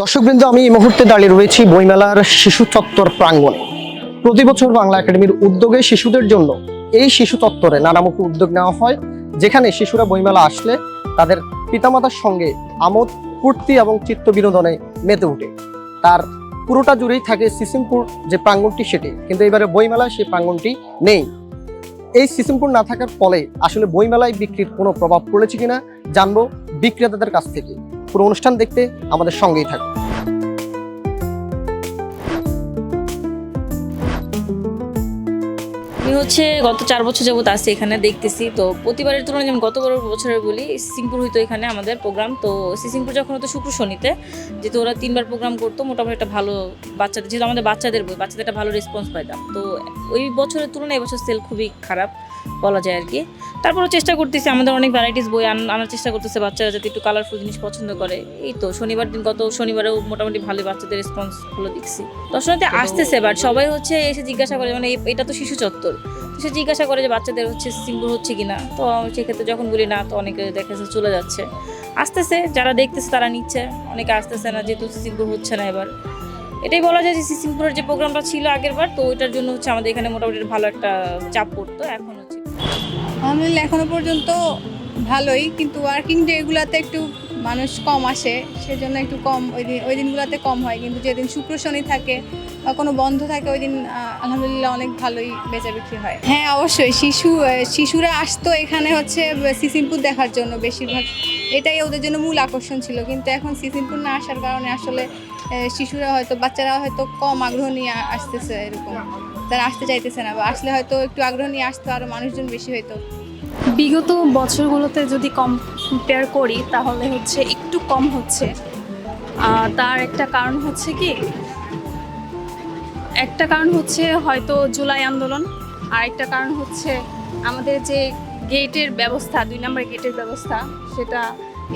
দর্শকবৃন্দ, আমি এই মুহূর্তে দাঁড়িয়ে রয়েছি বইমেলার শিশু চত্বর প্রাঙ্গণে। প্রতি বছর বাংলা একাডেমির উদ্যোগে শিশুদের জন্য এই শিশু চত্বরে নানামুখী উদ্যোগ নেওয়া হয়, যেখানে শিশুরা বইমেলা আসলে তাদের পিতামাতার সঙ্গে আমোদ, ফুর্তি এবং চিত্ত বিনোদনে মেতে ওঠে। তার পুরোটা জুড়েই থাকে সিসিমপুর যে প্রাঙ্গণটি সেটি, কিন্তু এবারে বইমেলায় সেই প্রাঙ্গণটি নেই। এই সিসিমপুর না থাকার ফলে আসলে বইমেলায় বিক্রির কোনো প্রভাব পড়েছে কিনা জানব বিক্রেতাদের কাছ থেকে। পুরো অনুষ্ঠান দেখতে আমাদের সঙ্গেই থাকুন। আমি হচ্ছে গত চার বছর যাবত আসছি এখানে, দেখতেছি। তো প্রতিবারের তুলনায় যেমন গত বছরের বলি সিসিংপুর হইতো এখানে আমাদের প্রোগ্রাম। তো সিসিংপুর যখন হতো শুক্র শনিতে, যেহেতু ওরা তিনবার প্রোগ্রাম করতো, মোটামুটি একটা ভালো বাচ্চাদের, যেহেতু আমাদের বাচ্চাদের বই, বাচ্চাদের একটা ভালো রেসপন্স পাইতাম। তো ওই বছরের তুলনায় এবছর সেল খুবই খারাপ। বলা যায় আর কি। তারপরও চেষ্টা করতেছি আমাদের অনেক ভ্যারাইটিস বই আন- আনার চেষ্টা করতেছে বাচ্চারা যাতে একটু কালারফুল জিনিস পছন্দ করে। এই তো শনিবার দিন গত শনিবারেও মোটামুটি ভালো বাচ্চাদের রেসপন্সগুলো দেখছি। দর্শনার্থী আসতেছে বাট সবাই হচ্ছে এসে জিজ্ঞাসা করে মানে এটা তো শিশু চত্বর। সে জিজ্ঞাসা করে যে বাচ্চাদের হচ্ছে সিম্বল হচ্ছে কিনা। তো সেক্ষেত্রে যখন বলি না তো অনেকে দেখা যাচ্ছে চলে যাচ্ছে। আসতেছে যারা দেখতেছে তারা নিচ্ছে। অনেকে আসতেছে না যেহেতু সিম্বল হচ্ছে না এবার। এটাই বলা যায় যে সিসিমপুরের যে প্রোগ্রামটা ছিল আগের বার তো ওইটার জন্য হচ্ছে আমাদের এখানে মোটামুটি ভালো একটা চাপ পড়তো। এখন হচ্ছে আলহামদুলিল্লাহ এখনও পর্যন্ত ভালোই, কিন্তু ওয়ার্কিং ডেগুলোতে একটু মানুষ কম আসে, সেজন্য একটু কম, ওই দিন, ওই দিনগুলোতে কম হয়। কিন্তু যেদিন শুক্র শনি থাকে বা কোনো বন্ধ থাকে, ওই দিন আলহামদুলিল্লাহ অনেক ভালোই বেচা বিক্রি হয়। হ্যাঁ অবশ্যই। শিশু শিশুরা আসতো এখানে হচ্ছে সিসিমপুর দেখার জন্য বেশিরভাগ। এটাই ওদের জন্য মূল আকর্ষণ ছিল। কিন্তু এখন সিসিমপুর না আসার কারণে আসলে শিশুরা হয়তো, বাচ্চারা হয়তো কম আগ্রহ নিয়ে আসতেছে এরকম। তারা আসতে চাইতেছে না, বা আসলে হয়তো একটু আগ্রহ নিয়ে আসতো আরও মানুষজন বেশি হইতো বিগত বছরগুলোতে যদি কম্পেয়ার করি, তাহলে হচ্ছে একটু কম হচ্ছে। তার একটা কারণ হচ্ছে কি? একটা কারণ হচ্ছে হয়তো জুলাই আন্দোলন আর একটা কারণ হচ্ছে আমাদের যে গেটের ব্যবস্থা, দুই নম্বর গেটের ব্যবস্থা, সেটা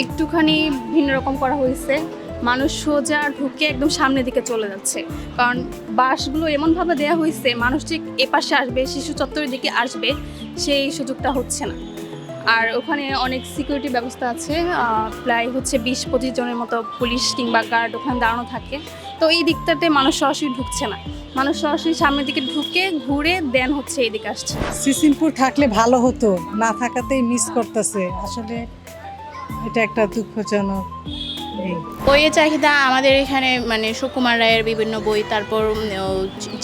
একটুখানি ভিন্ন রকম করা হয়েছে। মানুষ সোজা ঢুকে একদম সামনের দিকে চলে যাচ্ছে। কারণ বাসগুলো এমনভাবে দেওয়া হয়েছে, মানুষ ঠিক এপাশে আসবে, শিশু চত্বরের দিকে আসবে, সেই সুযোগটা হচ্ছে না। আর ওখানে অনেক সিকিউরিটি ব্যবস্থা আছে প্রায় হচ্ছে বিশ পঁচিশ জনের মতো পুলিশ কিংবা গার্ড ওখানে দাঁড়ানো থাকে। তো এই দিকটাতে মানুষ সরাসরি ঢুকছে না। মানুষ সরাসরি সামনের দিকে ঢুকে, ঘুরে দেন হচ্ছে এইদিকে আসছে। সিসিমপুর থাকলে ভালো হতো, না থাকাতেই মিস করতেছে। আসলে এটা একটা দুঃখজনক। এই। বইয়ের চাহিদা আমাদের এখানে মানে সুকুমার রায়ের বিভিন্ন বই, তারপর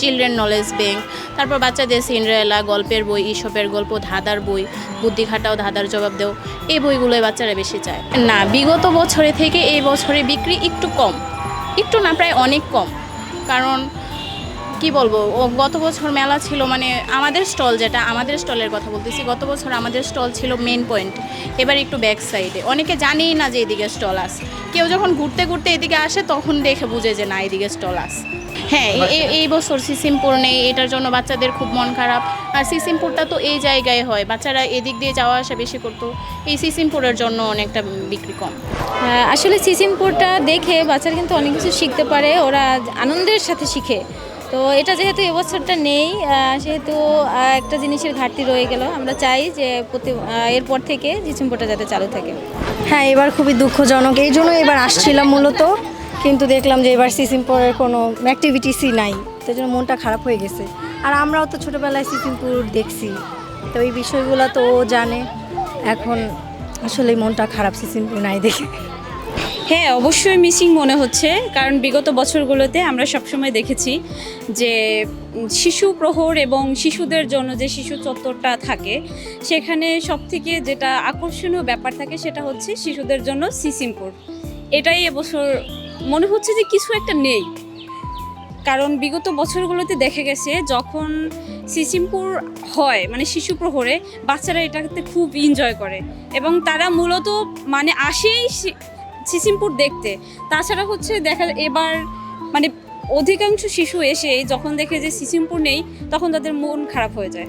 চিলড্রেন নলেজ ব্যাংক তারপর বাচ্চাদের সিন্ড্রেলা গল্পের বই ইসবের গল্প, ধাঁধার বই, বুদ্ধি খাটাও, ধাঁধার জবাব দেও, এই বইগুলোই বাচ্চারা বেশি চায়। না, বিগত বছরে থেকে এই বছরে বিক্রি একটু কম, একটু না, প্রায় অনেক কম, কারণ কি বলব? ও গত বছর মেলা ছিল মানে আমাদের স্টল যেটা, আমাদের স্টলের কথা বলতেছি, গত বছর আমাদের স্টল ছিল মেন পয়েন্ট এবার একটু ব্যাক সাইডে অনেকে জানেই না যে এদিকে স্টল আছে। কেউ যখন ঘুরতে ঘুরতে এদিকে আসে, তখন দেখে বুঝে যে না, এদিকে স্টল আছে। হ্যাঁ এই বছর সিসিমপুর নেই, এটার জন্য বাচ্চাদের খুব মন খারাপ। আর সিসিমপুরটা তো এই জায়গায় হয়, বাচ্চারা এদিক দিয়ে যাওয়া আসা বেশি করতো। এই সিসিমপুরের জন্য অনেকটা বিক্রি কম। আসলে সিসিমপুরটা দেখে বাচ্চারা কিন্তু অনেক কিছু শিখতে পারে, ওরা আনন্দের সাথে শিখে। তো এটা যেহেতু এবছরটা নেই সেহেতু একটা জিনিসের ঘাটতি রয়ে গেল। আমরা চাই যে প্রতি এরপর থেকে সিসিমপুরটা যাতে চালু থাকে। হ্যাঁ এবার খুবই দুঃখজনক। এই জন্য এবার আসছিলাম মূলত, কিন্তু দেখলাম যে এবার সিসিমপুরের কোনো অ্যাক্টিভিটিসই নাই। তো জন্য মনটা খারাপ হয়ে গেছে। আর আমরাও তো ছোটোবেলায় সিসিমপুর দেখছি। তো এই বিষয়গুলো তো ও জানে। এখন আসলে মনটা খারাপ সিসিমপুর নাই দেখে। হ্যাঁ অবশ্যই মিসিং মনে হচ্ছে, কারণ বিগত বছরগুলোতে আমরা সবসময় দেখেছি যে শিশু প্রহর এবং শিশুদের জন্য যে শিশু চত্বরটা থাকে, সেখানে সবথেকে যেটা আকর্ষণীয় ব্যাপার থাকে সেটা হচ্ছে শিশুদের জন্য সিসিমপুর এটাই এবছর মনে হচ্ছে যে কিছু একটা নেই। কারণ বিগত বছরগুলোতে দেখা গেছে, যখন সিসিমপুর হয় মানে শিশু প্রহরে, বাচ্চারা এটাতে খুব এনজয় করে এবং তারা মূলত মানে আসেই সিসিমপুর দেখতে। তাছাড়া হচ্ছে দেখা এবার মানে অধিকাংশ শিশু এসে যখন দেখে যে সিসিমপুর নেই, তখন তাদের মন খারাপ হয়ে যায়।